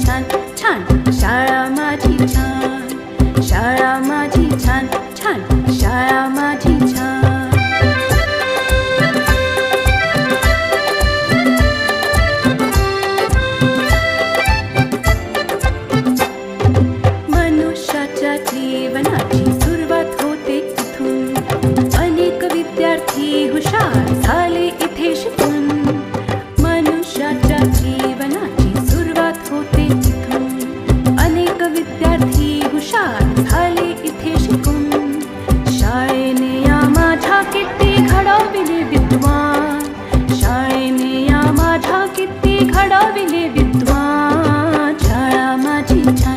छान छान शाळा माझी छान. शाळा माझी छान छान शाळा माझी छान. मनुष्याच्या जीवनात time.